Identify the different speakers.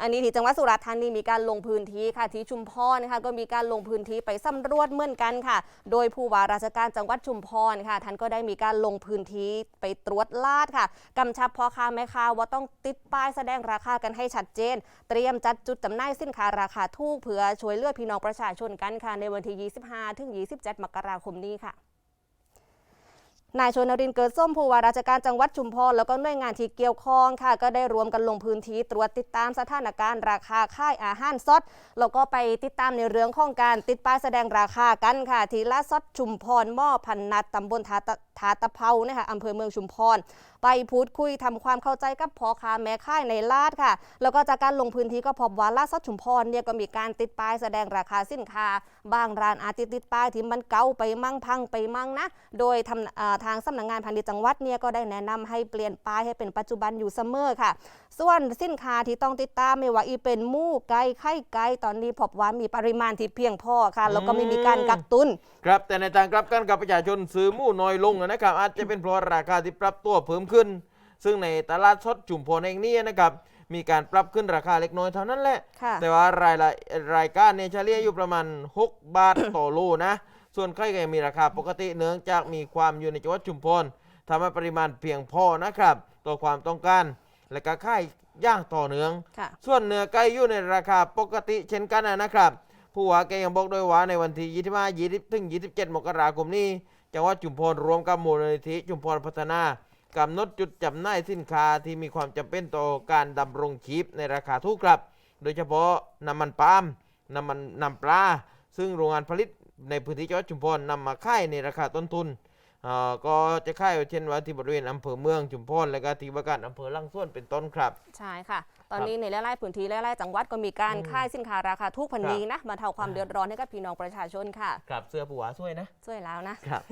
Speaker 1: อันนี้ที่จังหวัดสุราษฎร์ธานีมีการลงพื้นที่ค่ะที่ชุมพรนะคะก็มีการลงพื้นที่ไปสำรวจเหมือนกันค่ะ โดยผู้ว่าราชการจังหวัดชุมพรค่ะท่านก็ได้มีการลงพื้นที่ไปตรวจลาดค่ะกำชับพ่อค้าแม่ค้าว่าต้องติดป้ายแสดงราคากันให้ชัดเจน เตรียมจัดจุดจำหน่ายสินค้าราคาถูกเพื่อช่วยเหลือพี่น้องประชาชนกันค่ะในวันที่ 25 ถึง 27 มกราคมนี้ค่ะ นายชนรินเกิดส้มผู้ว่าราชการจังหวัดชุมพรแล้วก็หน่วยงานที่เกี่ยวข้องค่ะ ก็ได้รวมกันลงพื้นที่ตรวจติดตามสถานการณ์ราคาค่ายอาหารสดแล้วก็ไปติดตามในเรื่องของการติดป้ายแสดงราคากันค่ะ ที่ลาดซดชุมพรหม้อพันนัดตำบลทาตทาตะเภานะคะอำเภอเมืองชุมพร ไปพูดคุยทำความเข้าใจกับพ่อค้าแม่ค้ายในลาดค่ะ แล้วก็จากการลงพื้นที่ก็พบว่าลาดซัดชุมพรเนี่ยก็มีการติดป้ายแสดงราคาสินค้า บางร้านอาจจะติดป้ายที่มันเก่าไปมั่งพังไปมั่งนะ โดยทำทางสำนักงานพาณิชย์จังหวัดเนี่ยก็ได้แนะนำให้เปลี่ยนป้ายให้เป็นปัจจุบันอยู่เสมอค่ะ ส่วนสินค้าที่ต้องติดตามไม่ว่าอีเป็นหมูไก่ไข่ไก่ตอนนี้พบว่ามีปริมาณที่เพียงพอค่ะแล้วก็ไม่มีการกักตุน
Speaker 2: ครับแต่ในทางกลับกันกับประชาชนซื้อหมู่น้อยลงนะครับ อาจจะเป็นเพราะราคาที่ปรับตัวเพิ่มขึ้น ซึ่งในตลาดสดจุมพรเองนี้นะครับมีการปรับขึ้นราคาเล็กน้อยเท่านั้นแหละ
Speaker 1: ค่ะ
Speaker 2: แต่ว่ารายละรายการเนี่ยเฉลี่ยอยู่ประมาณ 6 บาทต่อโลนะ ส่วนไข่ไก่มีราคาปกติเนื่องจากมีความอยู่ในจังหวัดชุมพรทำให้ปริมาณเพียงพอนะครับต่อความต้องการ และก็ค่ายย่างต่อเนื่อง
Speaker 1: ค่ะ
Speaker 2: ส่วนเนื้อไก่อยู่ในราคาปกติเช่นกันนะครับผู้ว่าแกยังบอกด้วยว่าในวันที่25 20ถึง 27 มกราคมนี้จังหวัดจุมพรรวมกับมูลนิธิจุมพรพัฒนากำหนดจุดจำหน่ายสินค้าที่มีความจำเป็นต่อการดำรงชีพในราคาถูกครับ โดยเฉพาะน้ำมันปาล์มน้ำมันน้ำปลาซึ่งโรงงานผลิต ในพื้นที่จังหวัดชุมพรนำมาขายในราคาต้นทุนอ่าก็จะขายเช่นว่าที่บริเวณอำเภอเมืองชุมพรและก็ที่ว่าการอำเภอลังส่วนเป็นต้นครับ
Speaker 1: ใช่ค่ะ ตอนนี้ในหลายๆพื้นที่หลายๆจังหวัดก็มีการ
Speaker 2: อืม
Speaker 1: ค่ายสินค้าราคาถูกพัน
Speaker 2: ครับ
Speaker 1: นี้นะมาเท่าความ
Speaker 2: อ่า
Speaker 1: เดือดร้อนให้กับพี่น้องประชาชนค่ะ
Speaker 2: ครับเสื้อผู้ว่าช่วยนะ
Speaker 1: ช่วยแล้วนะ
Speaker 2: ครับ